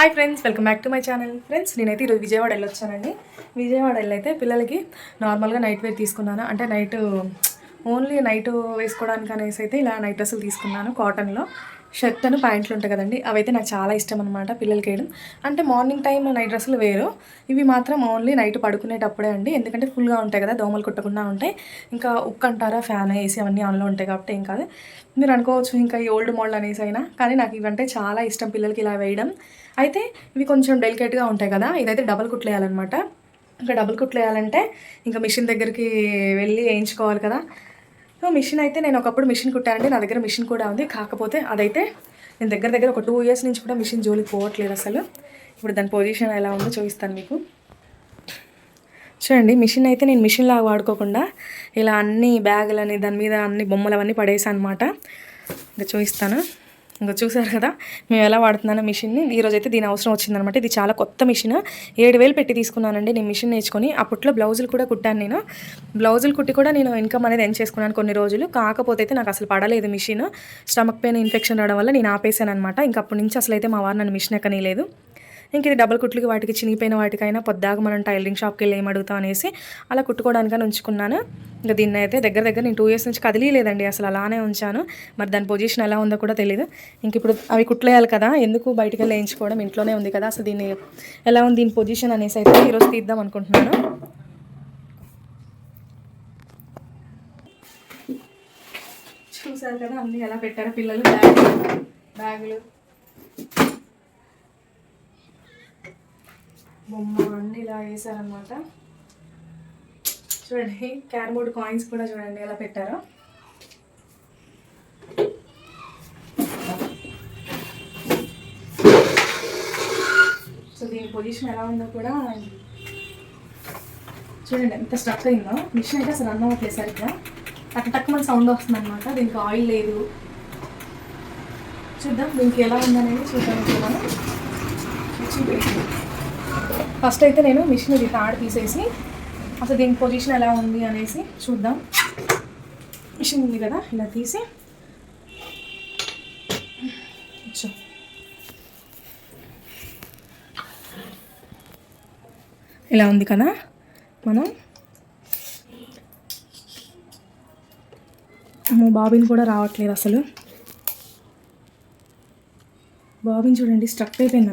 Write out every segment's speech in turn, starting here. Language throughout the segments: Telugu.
Hi friends welcome back to my channel friends నేనైతే ఈరోజు విజయవాడ వెళ్ళొచ్చానండి. విజయవాడ వెళ్ళైతే పిల్లలకి నార్మల్గా నైట్ వేర్ తీసుకున్నాను. అంటే నైట్ ఓన్లీ నైట్ వేసుకోవడానికి అనేసి అయితే ఇలా నైట్ డ్రెస్సులు తీసుకున్నాను కాటన్లో షర్ట్ అని ప్యాంట్లు ఉంటాయి కదండి అవైతే నాకు చాలా ఇష్టం అనమాట పిల్లలకి వేయడం. అంటే మార్నింగ్ టైం నైట్ డ్రెస్సులు వేరు. ఇవి మాత్రం ఓన్లీ నైట్ పడుకునేటప్పుడే అండి. ఎందుకంటే ఫుల్గా ఉంటాయి కదా దోమలు కుట్టకుండా ఉంటాయి. ఇంకా ఉక్ అంటారా ఫ్యాన్ ఏసీ అవన్నీ ఆన్లో ఉంటాయి కాబట్టి ఏం కాదు. మీరు అనుకోవచ్చు ఇంకా ఈ ఓల్డ్ మోడల్ అనేసి అయినా కానీ నాకు ఇవంటే చాలా ఇష్టం పిల్లలకి ఇలా వేయడం. అయితే ఇవి కొంచెం డెలికేట్గా ఉంటాయి కదా ఇదైతే డబల్ కుట్లేయాలన్నమాట. ఇంకా డబుల్ కుట్లేయాలంటే ఇంకా మిషన్ దగ్గరికి వెళ్ళి వేయించుకోవాలి కదా. సో మిషన్ అయితే నేను ఒకప్పుడు మిషన్ కుట్టానంటే నా దగ్గర మిషన్ కూడా ఉంది. కాకపోతే అదైతే నేను దగ్గర దగ్గర ఒక టూ ఇయర్స్ నుంచి కూడా మిషన్ జోలికి పోవట్లేదు అసలు. ఇప్పుడు దాని పొజిషన్ ఎలా ఉందో చూపిస్తాను మీకు. చూడండి మిషన్ అయితే నేను మిషన్ లాగా వాడుకోకుండా ఇలా అన్ని బ్యాగులని దాని మీద అన్ని బొమ్మలు అవన్నీ పడేసాను అనమాట ఇంకా చూపిస్తాను. ఇంకా చూసారు కదా? మేము ఎలా వాడుతున్నాను మిషన్ని. ఈరోజు అయితే దీని అవసరం వచ్చిందనమాట. ఇది చాలా కొత్త మిషన్. ఏడు వేలు పెట్టి తీసుకున్నానండి. నేను మిషన్ నేర్చుకొని అప్పట్లో బ్లౌజులు కూడా కుట్టాను నేను. బ్లౌజులు కుట్టి కూడా నేను ఇన్కమ్ అనేది ఎన్ చేసుకున్నాను కొన్ని రోజులు. కాకపోతే అయితే నాకు అసలు పడలేదు మిషన్. స్టమక్ పెయిన్ ఇన్ఫెక్షన్ రావడం వల్ల నేను ఆపేసాను అనమాట ఇంకా అప్పటి నుంచి అసలు అయితే మా వారు నన్ను మిషన్ ఎక్కనీయలేదు. ఇంక ఇది డబల్ కుట్లకి వాటికి చినిగిపోయిన వాటికైనా పొద్దాక మనం టైలరింగ్ షాప్కి వెళ్ళి ఏమడుగుతాం అడుగుతాం అనేసి అలా కుట్టుకోవడానికని ఉంచుకున్నాను. ఇంకా దీన్ని అయితే దగ్గర దగ్గర నేను టూ ఇయర్స్ నుంచి కదిలీలేదండి. అసలు అలానే ఉంచాను. మరి దాని పొజిషన్ ఎలా ఉందో కూడా తెలియదు ఇంక ఇప్పుడు అవి కుట్లేయాలి కదా ఎందుకు బయటకు వెళ్ళి వేయించుకోవడం ఇంట్లోనే ఉంది కదా. అసలు దీన్ని ఎలా ఉంది దీని పొజిషన్ అనేసి అయితే ఈరోజు తీద్దాం అనుకుంటున్నాను. చూసారు కదా అన్నీ ఎలా పెట్టారు పిల్లలు బ్యాగులు? బ్యాగులు. బొమ్మ అన్నీ ఇలా వేసారనమాట చూడండి క్యారమ్ బోర్డ్ కాయిన్స్ కూడా చూడండి ఎలా పెట్టారో. సో దీని పొజిషన్ ఎలా ఉందో కూడా చూడండి ఎంత స్ట్రక్ అయిందో. మిషన్ అయితే అసలు రన్ అవ్వట్లేదు సరిగ్గా. టక్ టక్ మన సౌండ్ వస్తుంది అనమాట దీనికి ఆయిల్ లేదు. చూద్దాం దీనికి ఎలా ఉందనేది చూద్దాం. చూద్దాం మనం ఫస్ట్ అయితే నేను మిషన్ ఇది తాడు తీసేసి అసలు దీని పొజిషన్ ఎలా ఉంది అనేసి చూద్దాం. మిషన్ ఉంది కదా ఇలా తీసి. ఇలా ఉంది కదా మనం బాబిన్ కూడా రావట్లేదు అసలు. బాబిన్ చూడండి స్ట్రక్ అయిపోయింది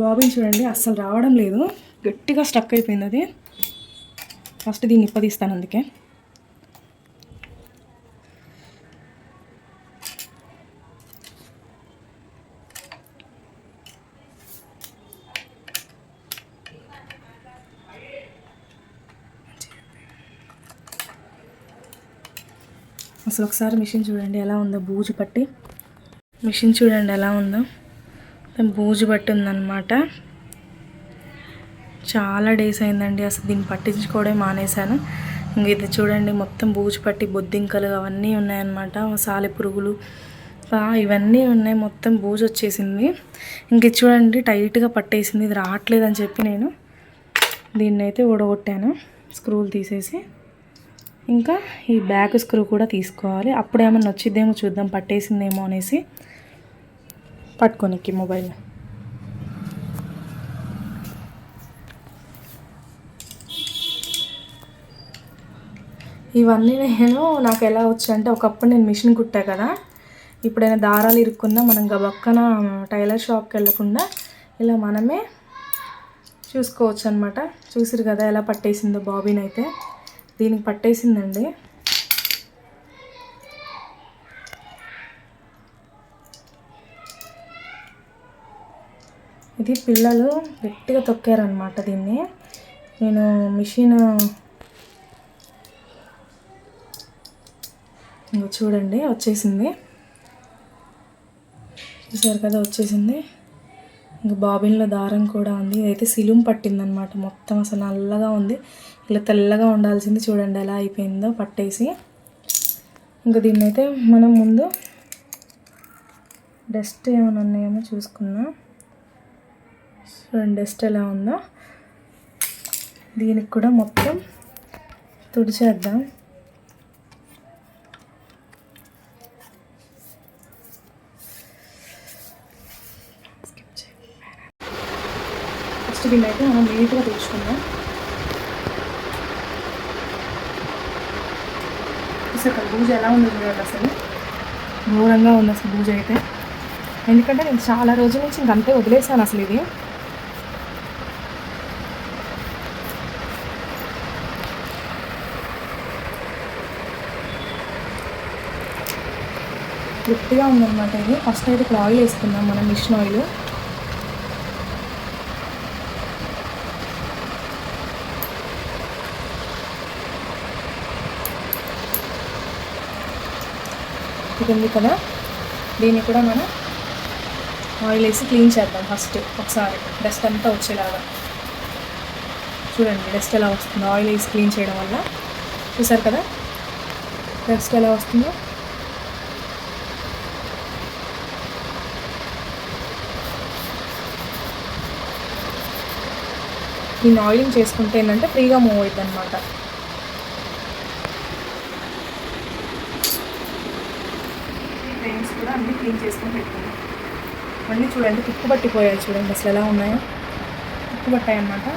బాబిన్ చూడండి అస్సలు రావడం లేదు. గట్టిగా స్టక్ అయిపోయింది అది. ఫస్ట్ దీన్ని ఇప్పదీస్తాను అందుకే. అసలు ఒకసారి మిషన్ చూడండి ఎలా ఉందో బూజు పట్టి. మిషన్ చూడండి ఎలా ఉందో. బూజు పట్టి ఉందన్నమాట చాలా డేస్ అయిందండి అసలు దీన్ని పట్టించుకోవడం మానేశాను. ఇంక ఇది చూడండి మొత్తం బూజు పట్టి బొద్దింకలు అవన్నీ ఉన్నాయన్నమాట సాలె పురుగులు. ఇవన్నీ ఉన్నాయి మొత్తం బూజు వచ్చేసింది. ఇంక ఇది చూడండి టైట్గా పట్టేసింది ఇది రావట్లేదు అని చెప్పి నేను దీన్ని అయితే ఊడగొట్టాను స్క్రూలు తీసేసి. ఇంకా ఈ బ్యాక్ స్క్రూ కూడా తీసుకోవాలి అప్పుడు ఏమన్నా వచ్చిద్దేమో చూద్దాం పట్టేసిందేమో అనేసి. పట్టుకోనికి మొబైల్. ఇవన్నీ నేను నాకు ఎలా వచ్చాయంటే ఒకప్పుడు నేను మిషన్ కుట్టా కదా. ఇప్పుడైనా దారాలు ఇరుక్కున్నా మనం గబక్కన టైలర్ షాప్కి వెళ్ళకుండా ఇలా మనమే చూసుకోవచ్చు అనమాట చూసిరు కదా ఎలా పట్టేసిందో బాబీని అయితే దీనికి పట్టేసిందండి. ఇది పిల్లలు గట్టిగా తొక్కారనమాట దీన్ని. నేను మిషన్ చూడండి వచ్చేసింది. చూసారు కదా వచ్చేసింది. ఇంక బాబిన్లో దారం కూడా ఉంది. ఇదైతే సిలుం పట్టిందనమాట మొత్తం అసలు నల్లగా ఉంది. ఇలా తెల్లగా ఉండాల్సింది చూడండి ఎలా అయిపోయిందో పట్టేసి. ఇంకా దీన్నైతే మనం ముందు డస్ట్ ఏమైనా ఉన్నాయేమో చూసుకుందాం. చూడండి డస్ట్ ఎలా ఉందో. దీనికి కూడా మొత్తం తుడిచేద్దాం. ఫస్ట్ దీన్ని అయితే మనం నీట్గా తుడుచుకుందాం. అసలు బూజ ఎలా ఉంది చూడండి అసలు. ఘోరంగా ఉంది అసలు బూజ అయితే. ఎందుకంటే నేను చాలా రోజుల నుంచి ఇంకంతే వదిలేసాను అసలు ఇది. తృప్తిగా ఉందన్నమాట ఇది. ఫస్ట్ అయితే ఇక్కడ ఆయిల్ వేసుకుందాం మనం మిషన్ ఆయిల్. ఇది ఉంది కదా. దీన్ని కూడా మనం ఆయిల్ వేసి క్లీన్ చేద్దాం ఫస్ట్ ఒకసారి. డస్ట్ అంతా వచ్చేలాగా. చూడండి డస్ట్ ఎలా వస్తుందో. ఆయిల్ వేసి క్లీన్ చేయడం వల్ల. చూసారు కదా? డస్ట్ ఎలా వస్తుందో? దీన్ని ఆయిలింగ్ చేసుకుంటే ఏంటంటే ఫ్రీగా మూవ్ అవుతుంది అనమాట ట్రైన్స్ కూడా అన్నీ క్లీన్ చేసుకొని పెట్టుకున్నాం. మళ్ళీ చూడండి తిక్కు పట్టిపోయాయి చూడండి అసలు ఎలా ఉన్నాయో. తిక్కు పట్టాయి అన్నమాట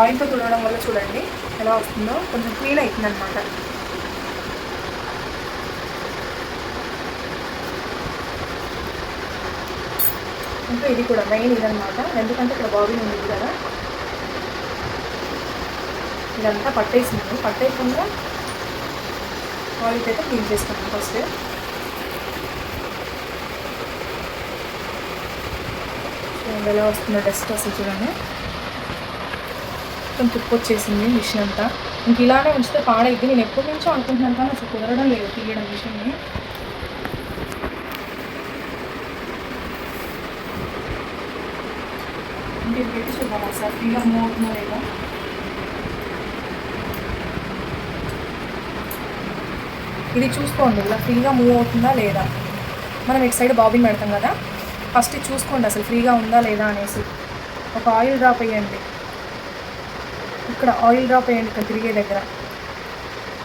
ఆయిల్తో తుడవడం వల్ల చూడండి ఎలా వస్తుందో. కొంచెం క్లీన్ అవుతుంది అనమాట ఇంకా ఇది కూడా మెయిన్ ఇదనమాట ఎందుకంటే ఇక్కడ బాబీ ఉంది కదా. ఇదంతా పట్టేసింది. పట్టేయకుండా ఆయిల్ అయితే క్లీన్ చేస్తాను ఫస్ట్ ఎలా వస్తుందో డస్ట్ అసలు చూడండి. మొత్తం తుప్పు వచ్చేసింది మిషన్ అంతా. ఇంక ఇలానే ఉంచితే పాడైద్ది. నేను ఎప్పటి నుంచో అనుకుంటున్నాను కానీ అసలు కుదరడం లేదు తీయడం మిషన్ని. ఇంక పెట్టి చూద్దాం ఒకసారి. ఫ్రీగా మూవ్ అవుతుందో లేదో ఇది చూసుకోండి. ఇలా ఫ్రీగా మూవ్ అవుతుందా లేదా? మనం ఇటు సైడ్ బాబిన్ పెడతాం కదా? ఫస్ట్ చూసుకోండి అసలు ఫ్రీగా ఉందా లేదా అనేసి. ఒక ఆయిల్ డ్రాప్ వేయండి. ఇక్కడ ఆయిల్ డ్రాప్ వేయండి ఇక్కడ తిరిగే దగ్గర.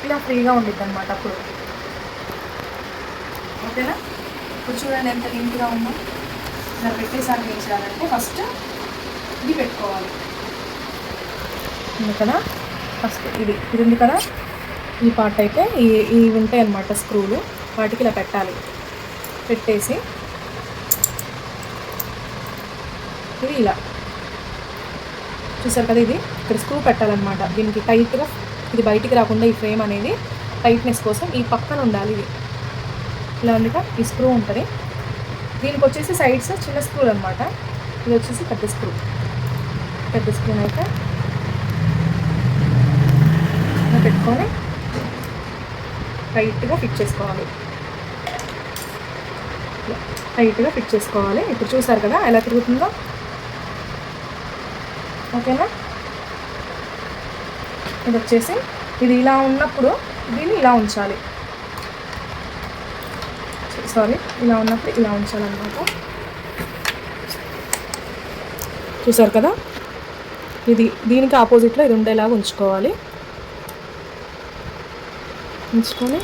ఇలా ఫ్రీగా ఉండిద్ది అనమాట అప్పుడు. ఓకేనా? ఇప్పుడు చూడండి ఎంత నీట్గా ఉందో. ఇలా పెట్టేసారి ఏం చేయాలంటే ఫస్ట్ ఇది పెట్టుకోవాలి ఉంది కదా? ఫస్ట్ ఇది ఇది ఉంది కదా? ఈ పార్ట్ అయితే ఈ ఇవి ఉంటాయి అన్నమాట స్క్రూలు వాటికి ఇలా పెట్టాలి. పెట్టేసి ఇది ఇలా. చూసారు కదా ఇది? ఇక్కడ స్క్రూ పెట్టాలన్నమాట. దీనికి టైట్గా ఇది బయటికి రాకుండా ఈ ఫ్రేమ్ అనేది టైట్నెస్ కోసం ఈ పక్కన ఉండాలి ఇది. ఇలా ఉంది ఈ స్క్రూ ఉంటుంది. దీనికి వచ్చేసి సైడ్స్ చిన్న స్క్రూలు అనమాట ఇది వచ్చేసి పెద్ద స్క్రూ పెద్ద స్క్రీన్ అయితే పెట్టుకొని టైట్గా ఫిట్ చేసుకోవాలి. టైట్గా ఫిట్ చేసుకోవాలి. ఇప్పుడు చూసారు కదా ఎలా తిరుగుతుందో? ఓకేనా? ఇది వచ్చేసి ఇది ఇలా ఉన్నప్పుడు దీన్ని ఇలా ఉంచాలి. సారీ ఇలా ఉన్నప్పుడు ఇలా ఉంచాలన్నమాట. చూసారు కదా? ఇది దీనికి ఆపోజిట్లో ఇది ఉండేలాగా ఉంచుకోవాలి. ఉంచుకొని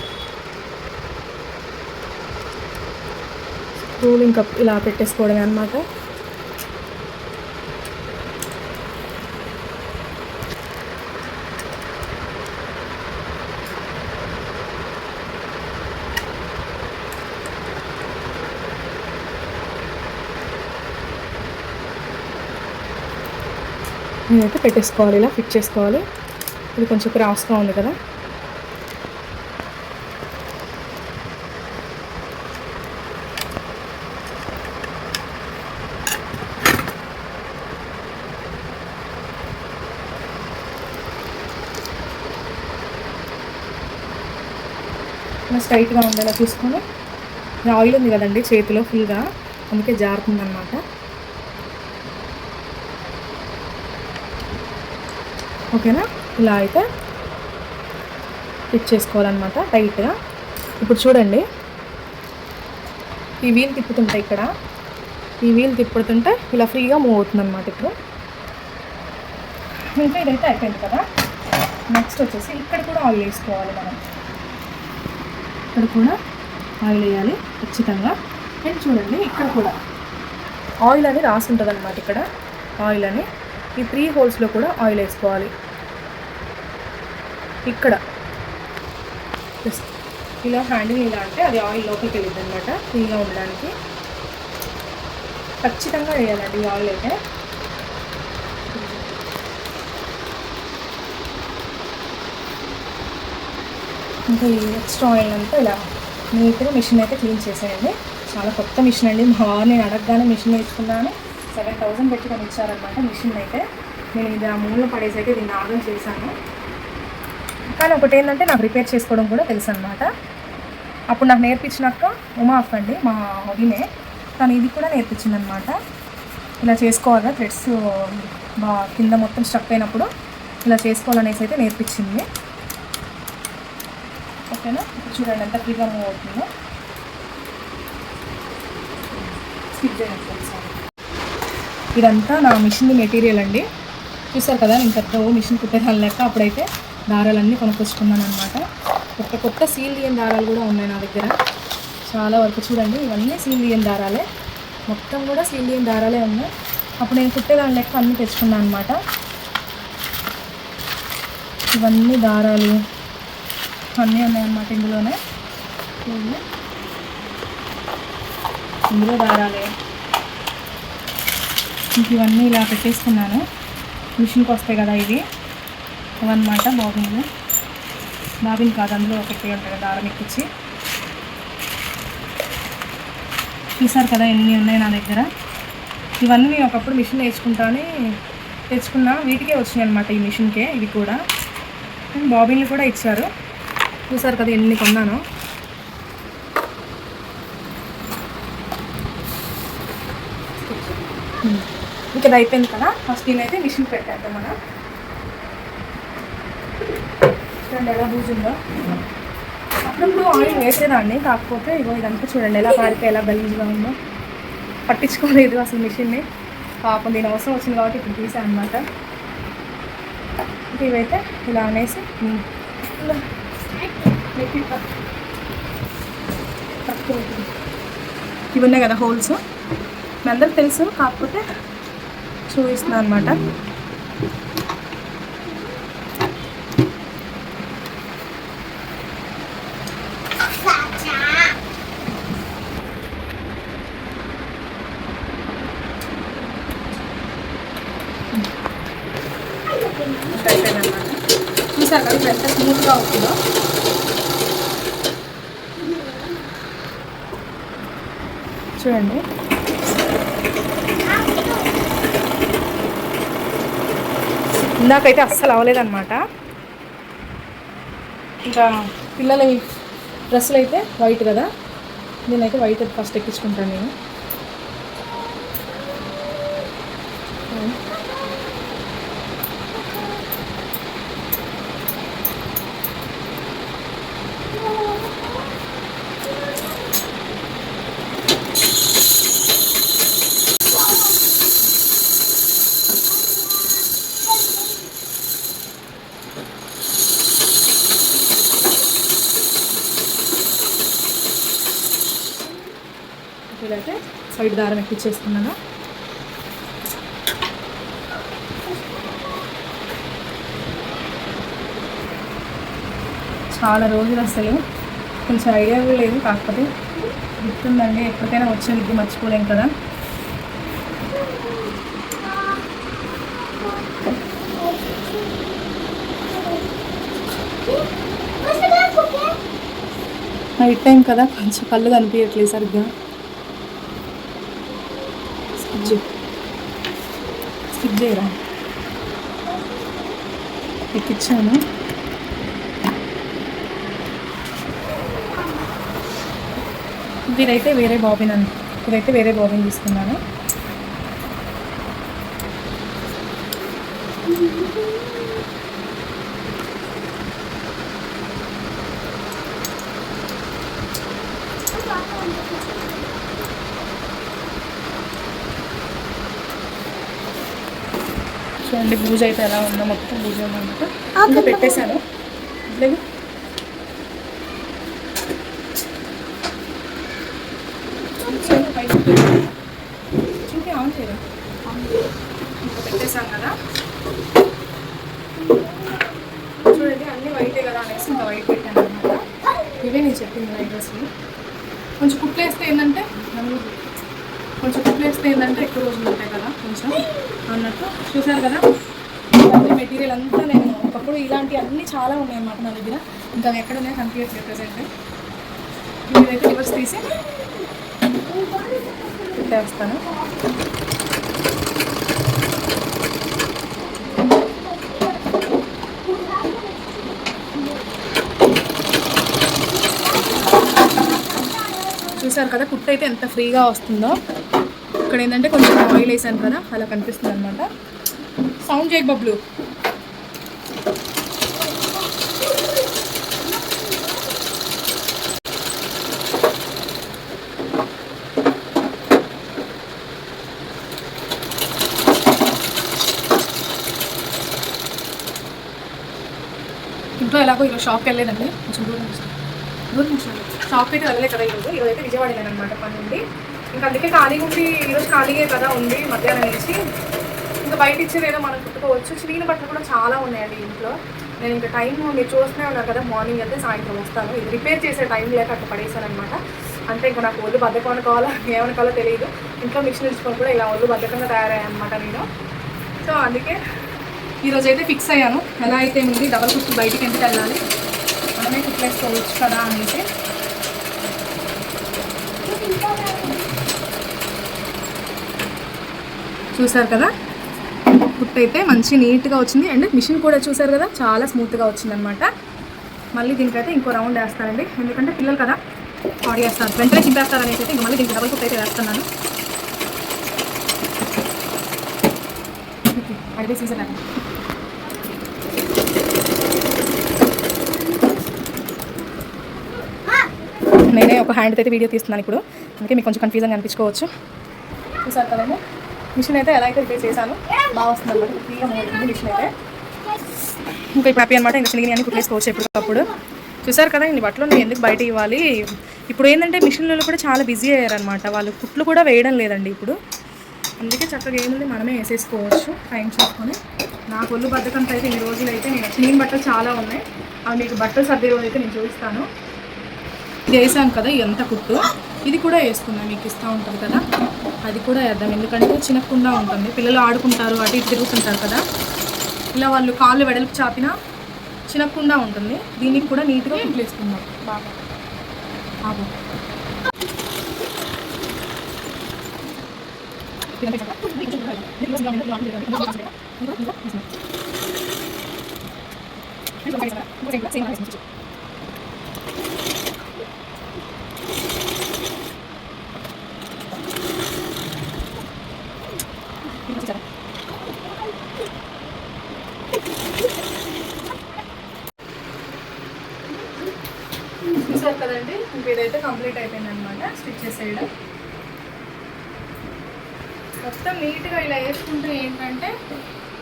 స్క్రూలు ఇంకా ఇలా పెట్టేసుకోవడమే అనమాట నేనైతే పెట్టేసుకోవాలి ఇలా ఫిట్ చేసుకోవాలి. ఇది కొంచెం క్రాస్గా ఉంది కదా. స్ట్రైట్గా ఉండేలా చూసుకొని ఆయిల్ ఉంది కదండి చేతిలో ఫుల్గా అందుకే జారుతుంది ఓకేనా? ఇలా అయితే ఫిట్ చేసుకోవాలన్నమాట టైట్గా. ఇప్పుడు చూడండి. ఈ వీల్ తిప్పుతుంటే ఇక్కడ ఈ వీల్ తిప్పుతుంటే ఇలా ఫ్రీగా మూవ్ అవుతుంది అనమాట ఇప్పుడు. ఇంకా ఇదైతే అయిపోయింది కదా? నెక్స్ట్ వచ్చేసి ఇక్కడ కూడా ఆయిల్ వేసుకోవాలి మనం. ఇక్కడ కూడా ఆయిల్ వేయాలి ఖచ్చితంగా. అండ్ చూడండి ఇక్కడ కూడా ఆయిల్ అని రాసి ఉంటుంది అనమాట ఇక్కడ ఆయిల్ అని. ఈ త్రీ హోల్స్లో కూడా ఆయిల్ వేసుకోవాలి. ఇక్కడ. జస్ట్ ఇలా హ్యాండిల్ ఇలా అంటే అది ఆయిల్ లోపలికి వెళ్ళింది అనమాట ఫ్రీగా ఉండడానికి. ఖచ్చితంగా వేయాలండి ఈ ఆయిల్ అయితే. ఇంకా ఈ ఎక్స్ట్రా ఆయిల్ అంతా ఇలా నీట్గా మిషన్ అయితే క్లీన్ చేసేయండి. చాలా కొత్త మిషన్ అండి మా వారు నేను అడగగానే మిషన్ నేర్చుకున్నాను. సెవెన్ థౌసండ్ పెట్టి కొని ఇచ్చారనమాట మిషన్ అయితే. నేను ఇది ఆ మూలలో పడేసి అయితే దీన్ని ఆర్డర్ చేశాను. కానీ ఒకటి ఏంటంటే నాకు రిపేర్ చేసుకోవడం కూడా తెలుసు అనమాట అప్పుడు నాకు నేర్పించినాక ఉమా అక్క అండి మా వదినే తను ఇది కూడా నేర్పించింది అనమాట ఇలా చేసుకోవాలా థ్రెడ్స్ మా కింద మొత్తం స్టక్ అయినప్పుడు ఇలా చేసుకోవాలనేసి అయితే నేర్పించింది. ఓకేనా? ఇప్పుడు చూడండి ఎంత ఫ్రీగా మూవ్ అవుతుందో. స్కిప్ చేయండి ఇదంతా నా మిషన్ మెటీరియల్ అండి. చూసారు కదా నేను పెద్ద మిషన్ కుట్టేదాన్ని లెక్క అప్పుడైతే దారాలన్నీ కొనుక్కొచ్చుకున్నాను అనమాట కొత్త కొత్త సీల్ తీయని దారాలు కూడా ఉన్నాయి నా దగ్గర. చాలా వరకు చూడండి ఇవన్నీ సీల్ తీయని దారాలే. మొత్తం కూడా సీల్ తీయని దారాలే ఉన్నాయి. అప్పుడు నేను కుట్టేదాని లెక్క అన్నీ తెచ్చుకున్నాను అనమాట ఇవన్నీ దారాలు అన్నీ ఉన్నాయన్నమాట ఇందులోనే. ఇందులో దారాలే. ఇవన్నీ ఇలా పెట్టేసుకున్నాను మిషన్కి వస్తాయి కదా ఇవి. అవన్నమాట బాబిన్లు బాబిన్ కాదు అందులో ఒకటి ఉంటుంది దారం ఎక్కించి చూసారు కదా ఎన్ని ఉన్నాయి నా దగ్గర? ఇవన్నీ నేను ఒకప్పుడు మిషన్ నేర్చుకుంటానే తెచ్చుకున్నా వీటికే వచ్చినాయి అనమాట ఈ మిషన్కే ఇవి కూడా. బాబిన్లు కూడా ఇచ్చారు. చూసారు కదా ఎన్ని కొన్నాను. ఇంకా అయిపోయింది కదా ఫస్ట్ అయితే మిషన్ పెట్టేద్దాం మనం. చూడండి ఎలా బూజుందో అప్పుడప్పుడు ఆయిల్ వేసేదాన్ని కాకపోతే ఇగో ఇదంతా చూడండి ఎలా పారితే ఎలా గలీజ్గా ఉందో. పట్టించుకోలేదు అసలు మిషన్ని. పాపం దీని అవసరం వచ్చింది కాబట్టి ఇప్పుడు తీసాను అనమాట ఇవైతే ఇలా అనేసి ఇవి ఉన్నాయి కదా హోల్స్. మీ అందరికి తెలుసు కాకపోతే చూపిస్తున్నాను అనమాట అయిపోయిందన్నమాట చూసారు కదా ఇప్పుడు ఎంత స్మూత్గా అవుతుందో చూడండి. ఇందాకైతే అస్సలు అవ్వలేదన్నమాట. ఇంకా పిల్లల డ్రెస్సులు అయితే వైట్ కదా. నేనైతే వైట్ ఫస్ట్ ఎక్కించుకుంటాను నేను. అయితే సైడ్ దారం ఎక్కించేసుకున్నాను చాలా రోజులు అసలు. కొంచెం ఐడియా కూడా లేదు కాకపోతే గుర్తుందండి ఎప్పటికైనా వచ్చే మర్చిపోలేం కదా. నైట్ టైం కదా కొంచెం కళ్ళు కనిపించట్లేదు సరిగ్గా స్కిప్ చేయి స్కిప్ చేయరా? ఎక్కిచ్చాను. ఇదైతే వేరే బాబిన్ అని ఇదైతే వేరే బాబిన్ తీసుకున్నాను. చూడండి బూజు అయితే ఎలా ఉందో మొత్తం బూజు ఉందన్నమాట ఇంకా పెట్టేశాను. లేదు. చూపి ఆన్ చేయరా? ఇంకా పెట్టేశాం కదా. చూడండి అన్ని వైటే కదా అనేసి ఇంకా వైట్ పెట్టాను అనమాట ఇవే నేను చెప్పింది డ్రెస్లు కొంచెం కుట్లేస్తే ఏంటంటే కొంచెం కుట్లేస్తే ఏంటంటే ఎక్కువ రోజులు ఉంటాయి కదా కొంచెం అన్నట్టు. చూసారు కదా? మెటీరియల్ అంతా నేను ఒకప్పుడు ఇలాంటి అన్నీ చాలా ఉన్నాయి అన్నమాట నా దగ్గర. ఇంకా అవి ఎక్కడ ఉన్నాయి? కనిపించట్లేదు ప్రజెంట్ ఇదైతే రివర్స్ తీసి పెట్టేస్తాను. చూసారు కదా కుట్టు అయితే ఎంత ఫ్రీగా వస్తుందో. ఇక్కడ ఏంటంటే కొంచెం ఆయిల్ వేసాను కదా అలా కనిపిస్తుంది అనమాట సౌండ్ చేయి బబ్లు. ఇంట్లో ఎలాగో ఇలా షాప్కి వెళ్ళేదండి కొంచెం దూరం దూరం నుంచి షాప్కి అయితే వెళ్ళలే కదా ఈరోజు ఈరోజు అయితే విజయవాడ అనమాట పని నుండి ఇంకా అందుకే ఖాళీగా ఉండి ఈరోజు ఖాళీగా కదా ఉంది మధ్యాహ్నం నుంచి. ఇంకా బయట ఇచ్చేది ఏదో మనం కుట్టుకోవచ్చు. చిరిగిన బట్టలు కూడా చాలా ఉన్నాయండి ఇంట్లో. నేను ఇంకా టైం మీరు చూస్తూనే ఉన్నారు కదా మార్నింగ్ అయితే సాయంత్రం వస్తాను. ఇది రిపేర్ చేసే టైం లేక అట్లా పడేసాను అనమాట అంటే ఇంకా నాకు ఒళ్ళు బద్దకం అనుకోవాలా ఏమనుకోవాలో తెలియదు ఇంట్లో మిషన్ ఇచ్చుకొని కూడా ఇలా ఒళ్ళు బద్దకంగా తయారయ్యానమాట అనమాట నేను. సో అందుకే ఈరోజు అయితే ఫిక్స్ అయ్యాను. ఎలా అయితే ఉంది డబల్ కుట్టు బయటికి ఎందుకు వెళ్ళాలి? మనమే కుట్లేసుకోవచ్చు కదా అనేసి. చూసారు కదా? కుట్టు అయితే మంచి నీట్గా వచ్చింది. అండ్ మిషన్ కూడా చూసారు కదా? చాలా స్మూత్గా వచ్చింది అనమాట మళ్ళీ దీనికైతే ఇంకో రౌండ్ వేస్తానండి. ఎందుకంటే పిల్లలు కదా? ఆడి వేస్తారు. వెంటనే చింపేస్తారు అనేసి అయితే మళ్ళీ దీనికి డబల్ కుట్ అయితే వేస్తున్నాను. అడిగే సీజన్ నేనే ఒక హ్యాండ్ అయితే వీడియో తీస్తున్నాను ఇప్పుడు. అందుకే మీకు కొంచెం కన్ఫ్యూజన్ అనిపించుకోవచ్చు. చూసారు కదండి మిషన్ అయితే ఎలా అయితే రిపేర్ చేశాను బాగా వస్తుంది అనమాట ఫ్రీగా మోగుతుంది మిషన్ అయితే. ఇంకా ఇప్పుడు హ్యాపీ అనమాట ఇంకా చిన్నగిని అన్ని కుట్టేసుకోవచ్చు ఎప్పటికప్పుడు చూసారు కదా ఇన్ని బట్టలు నేను ఎందుకు బయట ఇవ్వాలి? ఇప్పుడు ఏంటంటే మిషన్లలో కూడా చాలా బిజీ అయ్యారనమాట వాళ్ళు కుట్లు కూడా వేయడం లేదండి ఇప్పుడు. అందుకే చక్కగా ఏముంది మనమే వేసేసుకోవచ్చు టైం చూసుకొని. నా ఒళ్ళు బద్దకంతో అయితే ఈ రోజులు అయితే నేను క్లీన్ బట్టలు చాలా ఉన్నాయి. అవి మీకు బట్టలు సర్దే రోజు అయితే నేను చూపిస్తాను. ఇది వేసాను కదా ఎంత కుట్టు. ఇది కూడా వేసుకుందాం మీకు ఇస్తూ ఉంటుంది కదా. అది కూడా వేద్దాం. ఎందుకంటే చినకుండా ఉంటుంది. పిల్లలు ఆడుకుంటారు అటు ఇటు తిరుగుతుంటారు కదా. ఇలా వాళ్ళు కాళ్ళు వెడల్పు చాపినా చినకుండా ఉంటుంది. దీనికి కూడా నీట్గా కుట్లు వేసుకుందాం బాగా. చూసారు కదండి ఇంక ఇదైతే కంప్లీట్ అయిపోయింది అనమాట స్టిచ్ చేసేయడం మొత్తం నీట్గా ఇలా వేసుకుంటే ఏంటంటే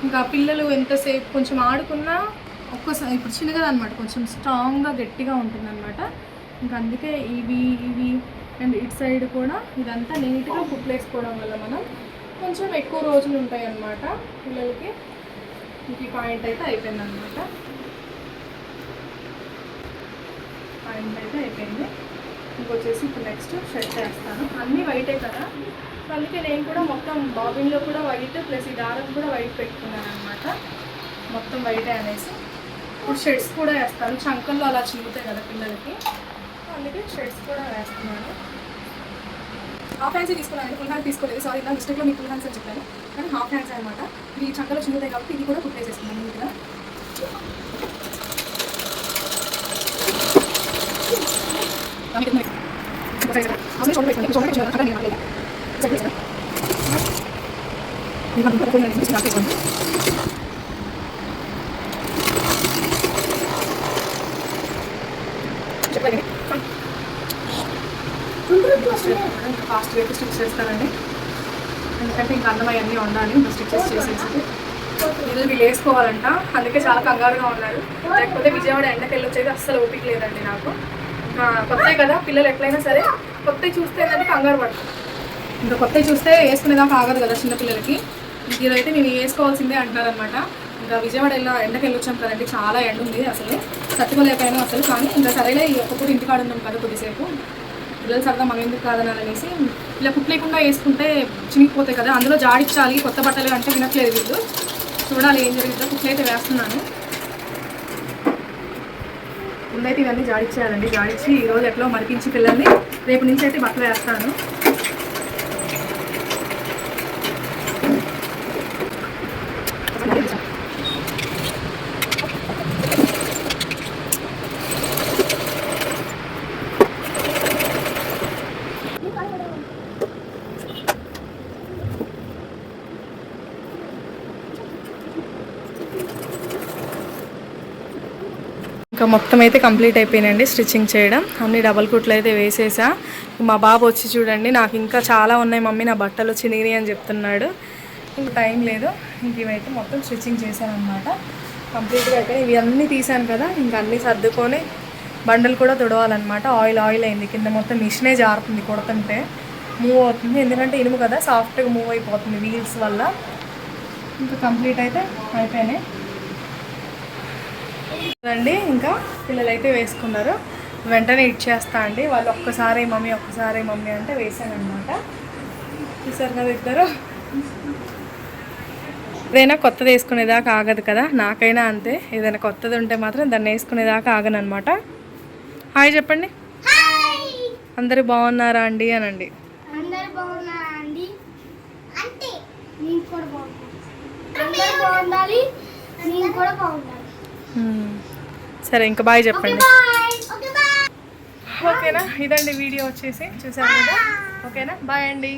ఇంకా పిల్లలు ఎంతసేపు కొంచెం ఆడుకున్నా ఒక్కసారి ఇప్పుడు చిన్నగా అనమాట కొంచెం స్ట్రాంగ్గా గట్టిగా ఉంటుంది అనమాట ఇంకా అందుకే ఇవి ఇవి అండ్ ఇటు సైడ్ కూడా ఇదంతా నీట్గా కుట్లేసుకోవడం వల్ల మనం కొంచెం ఎక్కువ రోజులు ఉంటాయి అన్నమాట పిల్లలకి. ఇంక పాయింట్ అయితే అయిపోయింది అనమాట పాయింట్ అయితే అయిపోయింది. ఇంకొచ్చేసి ఇప్పుడు నెక్స్ట్ షర్ట్ వేస్తాను. అన్నీ వైటే కదా. అందుకే నేను కూడా మొత్తం బాబిన్లో కూడా వైట్ ప్లస్ ఈ దారం కూడా వైట్ పెట్టుకున్నాను అనమాట మొత్తం వైటే అనేసి ఇప్పుడు షెడ్స్ కూడా వేస్తాను చంకల్లో అలా చిరుగుతాయి కదా పిల్లలకి అందుకే షెడ్స్ కూడా వేస్తున్నాను హాఫ్ హ్యాండ్స్ తీసుకున్నాను ఫుల్ హ్యాండ్ తీసుకోలేదు సారీ నా మిస్టేక్లో మీకు ఫుల్ హ్యాండ్స్ అని చెప్పాను కానీ హాఫ్ హ్యాండ్స్ అనమాట ఇవి చంకలో చిరుగుతాయి కాబట్టి ఇది కూడా కుట్టేసేసుకున్నాను నీట్గా ఫాస్ట్గా స్టిచ్ చేస్తానండి. ఎందుకంటే ఇంకా అన్నం అవన్నీ వండాలి ఇంకా స్టిచ్చెస్ చేసేసి. ఇల్లు వీళ్ళు వేసుకోవాలంట. అందుకే చాలా కంగారుగా ఉన్నారు. లేకపోతే విజయవాడ ఎండకి వెళ్ళొచ్చేది అస్సలు ఓపిక లేదండి నాకు. ఇంకా కొత్త కదా పిల్లలు ఎట్లయినా సరే కొత్త చూస్తే ఏంటంటే కంగారు పడుతుంది ఇంకా కొత్త చూస్తే వేసుకునేదాకా ఆగదు కదా చిన్నపిల్లలకి. ఇదైతే మేము వేసుకోవాల్సిందే అంటున్నారనమాట ఇంకా విజయవాడ వెళ్ళా ఎండకి వెళ్ళొచ్చాం కదండి చాలా ఎండ ఉంది అసలు. తట్టుకోలేకపోయాను అసలు కానీ ఇంకా సరేలే ఈ ఒక్కపూట ఇంటికాడ ఉన్నాం కదా కొద్దిసేపు. పిల్లలు సరదా మనం ఎందుకు కాదని అనేసి. ఇలా కుక్ లేకుండా వేసుకుంటే చినిగిపోతాయి కదా అందులో జాడించాలి కొత్త బట్టలు అంటే వినట్లేదు వీళ్ళు. చూడాలి ఏం జరిగిందో కుక్ అయితే వేస్తున్నాను. ముందైతే ఇవన్నీ జాడిచ్చేయాలండి జాడించి ఈరోజు ఎట్లా మరిపించి పిల్లల్ని రేపు నుంచి అయితే బట్టలు వేస్తాను. ఇంకా మొత్తం అయితే కంప్లీట్ అయిపోయినండి స్టిచ్చింగ్ చేయడం. అన్ని డబల్ కుట్లు అయితే వేసేసా. మా బాబు వచ్చి చూడండి నాకు ఇంకా చాలా ఉన్నాయి మమ్మీ నా బట్టలు చినిగినాయి అని చెప్తున్నాడు. ఇంక టైం లేదు ఇంక ఇవైతే మొత్తం స్టిచ్చింగ్ చేశానమాట అనమాట కంప్లీట్గా అయితే ఇవి అన్నీ తీసాను కదా ఇంక అన్నీ సర్దుకొని బండలు కూడా తుడవాలన్నమాట. ఆయిల్ ఆయిల్ అయింది కింద మొత్తం మిషనే జారుతుంది కొడుతుంటే. మూవ్ అవుతుంది ఎందుకంటే ఇనుము కదా సాఫ్ట్గా మూవ్ అయిపోతుంది వీల్స్ వల్ల. ఇంకా కంప్లీట్ అయితే అయిపోయినాయి. అండి ఇంకా పిల్లలు అయితే వేసుకున్నారు. వెంటనే ఇచ్చేస్తా అండి. వాళ్ళు ఒక్కసారి మమ్మీ ఒక్కసారి మమ్మీ అంటే వేసాను అనమాట చూసారు కదా ఇద్దరు? ఏదైనా కొత్తది వేసుకునేదాకా ఆగదు కదా? నాకైనా అంతే. ఏదైనా కొత్తది ఉంటే మాత్రం దాన్ని వేసుకునేదాకా ఆగనమాట హాయ్ చెప్పండి. అందరూ బాగున్నారా అండి అనండి. అందరు బాగున్నారా అండి? అంటే నేను కూడా బాగున్నాను. అందరు బాగుండాలి. నేను కూడా బాగుండాలి. సరే ఇంకా బాయ్ చెప్పండి. ఓకేనా? ఇదండి వీడియో వచ్చేసి. చూసారు కదా? ఓకేనా? బాయ్ అండి.